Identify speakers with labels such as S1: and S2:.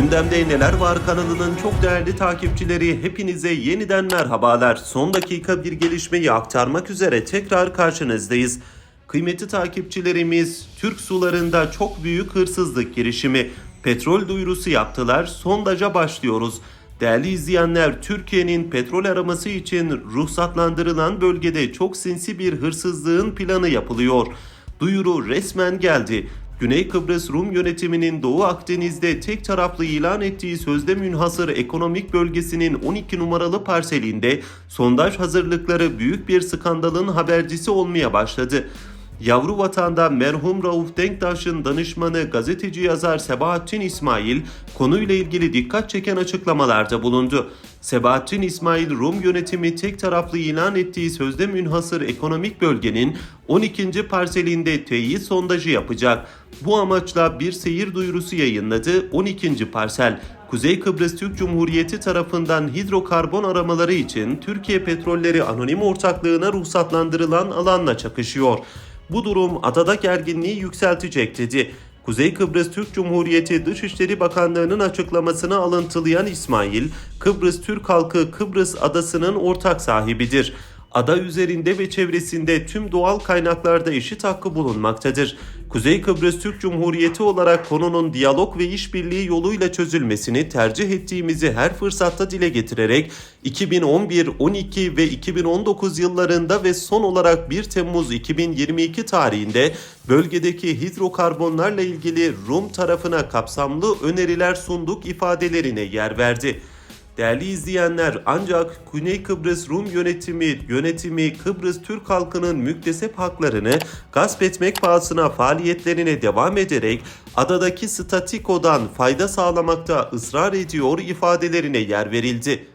S1: Gündemde Neler Var kanalının çok değerli takipçileri hepinize yeniden merhabalar. Son dakika bir gelişmeyi aktarmak üzere tekrar karşınızdayız. Kıymetli takipçilerimiz Türk sularında çok büyük hırsızlık girişimi. Petrol duyurusu yaptılar. Sondaja başlıyoruz. Değerli izleyenler, Türkiye'nin petrol araması için ruhsatlandırılan bölgede çok sinsi bir hırsızlığın planı yapılıyor. Duyuru resmen geldi. Güney Kıbrıs Rum yönetiminin Doğu Akdeniz'de tek taraflı ilan ettiği sözde münhasır ekonomik bölgesinin 12 numaralı parselinde sondaj hazırlıkları büyük bir skandalın habercisi olmaya başladı. Yavru vatanda merhum Rauf Denktaş'ın danışmanı gazeteci yazar Sebahattin İsmail konuyla ilgili dikkat çeken açıklamalarda bulundu. Sebahattin İsmail Rum yönetimi tek taraflı ilan ettiği sözde münhasır ekonomik bölgenin 12. parselinde teyit sondajı yapacak. Bu amaçla bir seyir duyurusu yayınladı 12. parsel. Kuzey Kıbrıs Türk Cumhuriyeti tarafından hidrokarbon aramaları için Türkiye Petrolleri Anonim Ortaklığı'na ruhsatlandırılan alanla çakışıyor. Bu durum adada gerginliği yükseltecek dedi. Kuzey Kıbrıs Türk Cumhuriyeti Dışişleri Bakanlığı'nın açıklamasını alıntılayan İsmail, Kıbrıs Türk halkı Kıbrıs adasının ortak sahibidir. Ada üzerinde ve çevresinde tüm doğal kaynaklarda eşit hakkı bulunmaktadır. Kuzey Kıbrıs Türk Cumhuriyeti olarak konunun diyalog ve işbirliği yoluyla çözülmesini tercih ettiğimizi her fırsatta dile getirerek 2011, 12 ve 2019 yıllarında ve son olarak 1 Temmuz 2022 tarihinde bölgedeki hidrokarbonlarla ilgili Rum tarafına kapsamlı öneriler sunduk ifadelerine yer verdi. Değerli izleyenler ancak Güney Kıbrıs Rum yönetimi yönetimi Kıbrıs Türk halkının müktesep haklarını gasp etmek pahasına faaliyetlerine devam ederek adadaki statikodan fayda sağlamakta ısrar ediyor ifadelerine yer verildi.